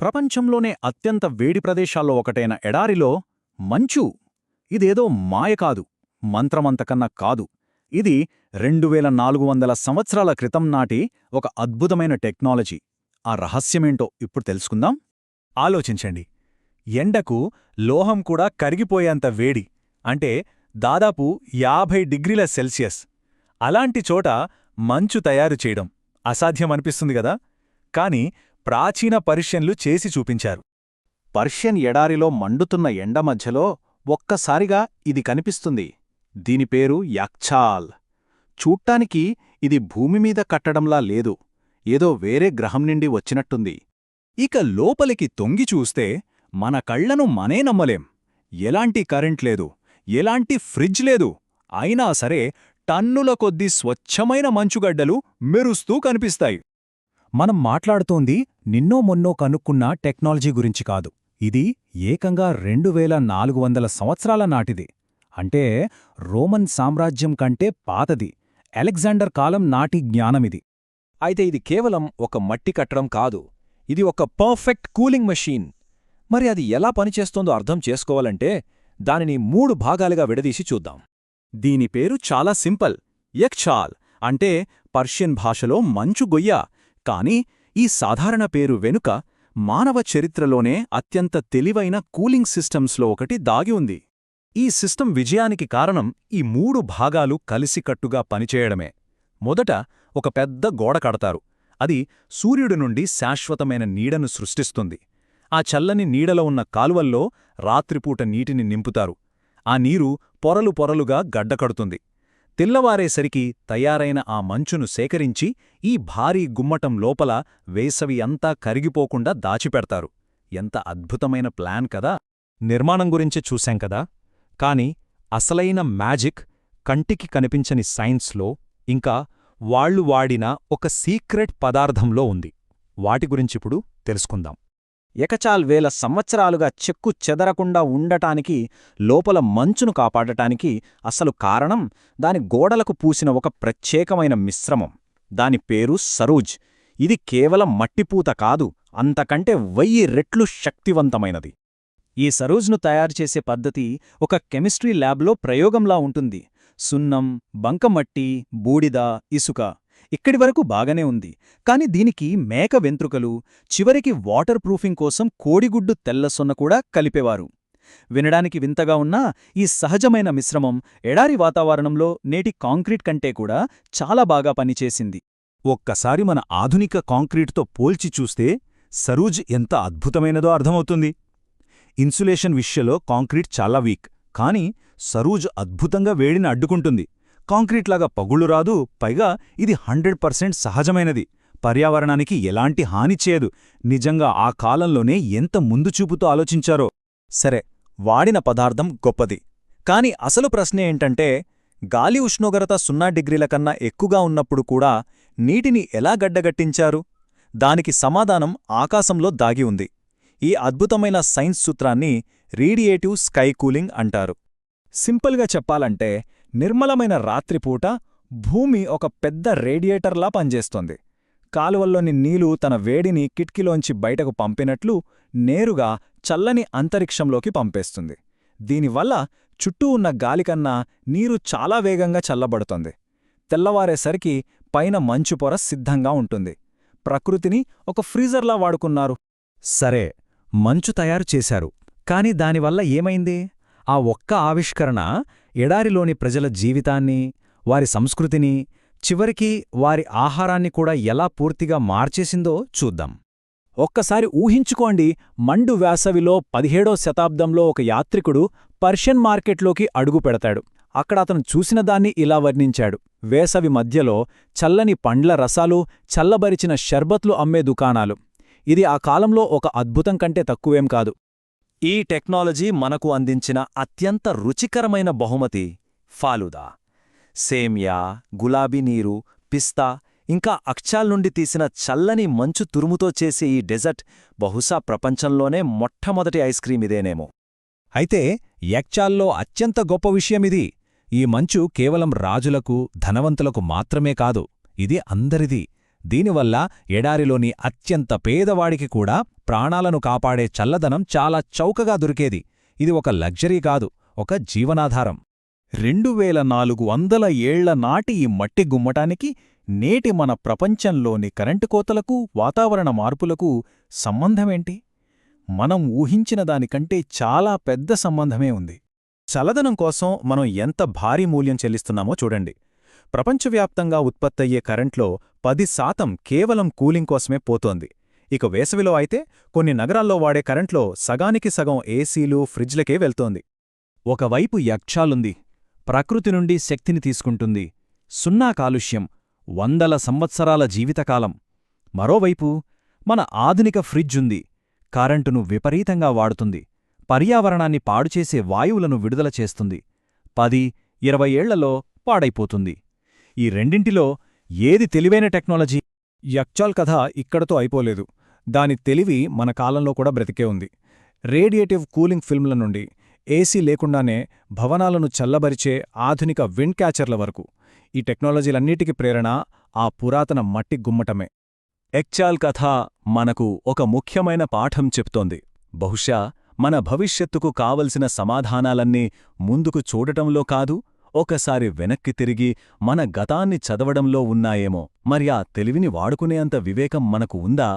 ప్రపంచంలోనే అత్యంత వేడి ప్రదేశాల్లో ఒకటైన ఎడారిలో మంచు. ఇదేదో మాయ కాదు మంత్రమంతకన్నా కాదు. ఇది రెండు వేల నాలుగు వందల సంవత్సరాల క్రితం నాటి ఒక అద్భుతమైన టెక్నాలజీ. ఆ రహస్యమేంటో ఇప్పుడు తెలుసుకుందాం. ఆలోచించండి. ఎండకు లోహం కూడా కరిగిపోయేంత వేడి. అంటే దాదాపు యాభై డిగ్రీల సెల్సియస్. అలాంటి చోట మంచు తయారు చేయడం అసాధ్యమనిపిస్తుంది గదా కాని ప్రాచీన పర్షియన్లు చేసి చూపించారు. పర్షియన్ ఎడారిలో మండుతున్న ఎండ మధ్యలో ఒక్కసారిగా ఇది కనిపిస్తుంది. దీని పేరు యాక్ఛాల్ చూట్టానికి ఇది భూమిమీద కట్టడంలా లేదు. ఏదో వేరే గ్రహం నుండి వచ్చినట్టుంది. ఇక లోపలికి తొంగి చూస్తే మన కళ్ళను మనే నమ్మలేం. ఎలాంటి కరెంట్ లేదు. ఎలాంటి ఫ్రిడ్జ్ లేదు. అయినా సరే టన్నుల కొద్దీ స్వచ్ఛమైన మంచుగడ్డలు మెరుస్తూ కనిపిస్తాయి. మనం మాట్లాడుతోంది నిన్నో మొన్నో కనుక్కున్న టెక్నాలజీ గురించి కాదు. ఇది ఏకంగా రెండు వేల నాలుగు వందల సంవత్సరాల నాటిది. అంటే రోమన్ సామ్రాజ్యం కంటే పాతది. అలెగ్జాండర్ కాలం నాటి జ్ఞానమిది. అయితే ఇది కేవలం ఒక మట్టి కట్టడం కాదు. ఇది ఒక పర్ఫెక్ట్ కూలింగ్ మెషీన్. మరి అది ఎలా పనిచేస్తోందో అర్థం చేసుకోవాలంటే దానిని మూడు భాగాలుగా విడదీసి చూద్దాం. దీని పేరు చాలా సింపుల్. యక్షాల్ అంటే పర్షియన్ భాషలో మంచు గొయ్య. కాని ఈ సాధారణ పేరు వెనుక మానవ చరిత్రలోనే అత్యంత తెలివైన కూలింగ్ సిస్టమ్స్లో ఒకటి దాగి ఉంది. ఈ సిస్టమ్ విజయానికి కారణం ఈ మూడు భాగాలు కలిసికట్టుగా పనిచేయడమే. మొదట ఒక పెద్ద గోడ కడతారు. అది సూర్యుడి నుండి శాశ్వతమైన నీడను సృష్టిస్తుంది. ఆ చల్లని నీడలో ఉన్న కాలువల్లో రాత్రిపూట నీటిని నింపుతారు. ఆ నీరు పొరలు పొరలుగా గడ్డకడుతుంది. తెల్లవారేసరికి తయారైన ఆ మంచును సేకరించి ఈ భారీ గుమ్మటం లోపల వేసవి అంతా కరిగిపోకుండా దాచిపెడతారు. ఎంత అద్భుతమైన ప్లాన్ కదా! నిర్మాణం గురించి చూశాం కదా! కాని అసలైన మ్యాజిక్ కంటికి కనిపించని సైన్స్లో ఇంకా వాళ్ళు వాడిన ఒక సీక్రెట్ పదార్థంలో ఉంది. వాటి గురించిప్పుడు తెలుసుకుందాం. ఎకచాల్ వేల సంవత్సరాలుగా చెక్కు చెదరకుండా ఉండటానికి లోపల మంచును కాపాడటానికి అసలు కారణం దాని గోడలకు పూసిన ఒక ప్రత్యేకమైన మిశ్రమం. దాని పేరు సరూజ్. ఇది కేవలం మట్టిపూత కాదు అంతకంటే వెయ్యి రెట్లు శక్తివంతమైనది. ఈ సరూజ్ను తయారుచేసే పద్ధతి ఒక కెమిస్ట్రీ ల్యాబ్లో ప్రయోగంలా ఉంటుంది. సున్నం బంకమట్టి బూడిద ఇసుక ఇక్కడి వరకు బాగానే ఉంది. కాని దీనికి మేక వెంట్రుకలు చివరికి వాటర్ ప్రూఫింగ్ కోసం కోడిగుడ్డు తెల్లసొన్న కూడా కలిపేవారు. వినడానికి వింతగా ఉన్నా ఈ సహజమైన మిశ్రమం ఎడారి వాతావరణంలో నేటి కాంక్రీట్ కంటే కూడా చాలా బాగా పనిచేసింది. ఒక్కసారి మన ఆధునిక కాంక్రీట్తో పోల్చి చూస్తే సరూజ్ ఎంత అద్భుతమైనదో అర్థమవుతుంది. ఇన్సులేషన్ విషయంలో కాంక్రీట్ చాలా వీక్ కాని సరూజ్ అద్భుతంగా వేడిని అడ్డుకుంటుంది. కాంక్రీట్లాగా పగుళ్ళు రాదు పైగా ఇది హండ్రెడ్ పర్సెంట్ సహజమైనది. పర్యావరణానికి ఎలాంటి హాని చేయదు. నిజంగా ఆ కాలంలోనే ఎంత ముందు చూపుతో ఆలోచించారో. సరే వాడిన పదార్థం గొప్పది. కాని అసలు ప్రశ్న ఏంటంటే గాలి ఉష్ణోగ్రత సున్నా డిగ్రీల కన్నా ఎక్కువగా ఉన్నప్పుడు కూడా నీటిని ఎలా గడ్డగట్టించారు? దానికి సమాధానం ఆకాశంలో దాగి ఉంది. ఈ అద్భుతమైన సైన్స్ సూత్రాన్ని రేడియేటివ్ స్కై కూలింగ్ అంటారు. సింపుల్గా చెప్పాలంటే నిర్మలమైన రాత్రిపూట భూమి ఒక పెద్ద రేడియేటర్లా పనిచేస్తోంది. కాలువల్లోని నీలు తన వేడిని కిటికీలోంచి బయటకు పంపినట్లు నేరుగా చల్లని అంతరిక్షంలోకి పంపేస్తుంది. దీనివల్ల చుట్టూ ఉన్న గాలికన్నా నీరు చాలా వేగంగా చల్లబడుతుంది. తెల్లవారేసరికి పైన మంచు పొర సిద్ధంగా ఉంటుంది. ప్రకృతిని ఒక ఫ్రీజర్లా వాడుకున్నారు. సరే మంచు తయారు చేశారు. కాని దానివల్ల ఏమైంది? ఆ ఒక్క ఆవిష్కరణ ఎడారిలోని ప్రజల జీవితాన్ని వారి సంస్కృతిని చివరికి వారి ఆహారాన్ని కూడా ఎలా పూర్తిగా మార్చేసిందో చూద్దాం. ఒక్కసారి ఊహించుకోండి మండు వేసవిలో పదిహేడో శతాబ్దంలో ఒక యాత్రికుడు పర్షియన్ మార్కెట్లోకి అడుగు పెడతాడు. అక్కడ అతను చూసిన దాన్ని ఇలా వర్ణించాడు. వేసవి మధ్యలో చల్లని పండ్ల రసాలు చల్లబరిచిన షర్బత్లు అమ్మే దుకాణాలు. ఇది ఆ కాలంలో ఒక అద్భుతం కంటే తక్కువేం కాదు. ఈ టెక్నాలజీ మనకు అందించిన అత్యంత రుచికరమైన బహుమతి ఫాలుదా. సేమ్యా గులాబీ నీరు పిస్తా ఇంకా అక్షాల్ నుండి తీసిన చల్లని మంచు తురుముతో చేసే ఈ డెజర్ట్ బహుశా ప్రపంచంలోనే మొట్టమొదటి ఐస్ క్రీమ్ ఇదేనేమో. అయితే యాక్చాల్లో అత్యంత గొప్ప విషయమిది ఈ మంచు కేవలం రాజులకు ధనవంతులకు మాత్రమే కాదు ఇది అందరిది. దీనివల్ల ఎడారిలోని అత్యంత పేదవాడికి కూడా ప్రాణాలను కాపాడే చల్లదనం చాలా చౌకగా దొరికేది. ఇది ఒక లగ్జరీ కాదు ఒక జీవనాధారం. రెండు వేల నాలుగు వందల ఏళ్ళ నాటి ఈ మట్టి గుమ్మటానికి నేటి మన ప్రపంచంలోని కరెంటు కోతలకు వాతావరణ మార్పులకు సంబంధమేంటి? మనం ఊహించిన దానికంటే చాలా పెద్ద సంబంధమే ఉంది. చలదనం కోసం మనం ఎంత భారీ మూల్యం చెల్లిస్తున్నామో చూడండి. ప్రపంచవ్యాప్తంగా ఉత్పత్తయ్యే కరెంట్లో పది శాతం కేవలం కూలింగ్ కోసమే పోతోంది. ఇక వేసవిలో అయితే కొన్ని నగరాల్లో వాడే కరెంట్లో సగానికి సగం ఏసీలు ఫ్రిడ్జ్లకే వెళ్తోంది. ఒకవైపు యక్షాలుంది ప్రకృతి నుండి శక్తిని తీసుకుంటుంది సున్నా కాలుష్యం వందల సంవత్సరాల జీవితకాలం. మరోవైపు మన ఆధునిక ఫ్రిడ్జ్ ఉంది కరెంటును విపరీతంగా వాడుతుంది పర్యావరణాన్ని పాడుచేసే వాయువులను విడుదల చేస్తుంది పది ఇరవై ఏళ్ళలో పాడైపోతుంది. ఈ రెండింటిలో ఏది తెలివైన టెక్నాలజీ? యక్చాల్ కథ ఇక్కడతో అయిపోలేదు. దాని తెలివి మన కాలంలో కూడా బ్రతికే ఉంది. రేడియేటివ్ కూలింగ్ ఫిల్మ్ల నుండి ఏసీ లేకుండానే భవనాలను చల్లబరిచే ఆధునిక విండ్ క్యాచర్ల వరకు. ఈ టెక్నాలజీలన్నిటికీ ప్రేరణ ఆ పురాతన మట్టి గుమ్మటమే. ఎక్చాల్ కథ మనకు ఒక ముఖ్యమైన పాఠం చెప్తోంది. బహుశా మన భవిష్యత్తుకు కావలసిన సమాధానాలన్నీ ముందుకు చూడటంలో కాదు ఒకసారి వెనక్కి తిరిగి మన గతాన్ని చదవడంలో ఉన్నాయేమో మరి ఆ తెలివిని వాడుకునేంత వివేకం మనకు ఉందా?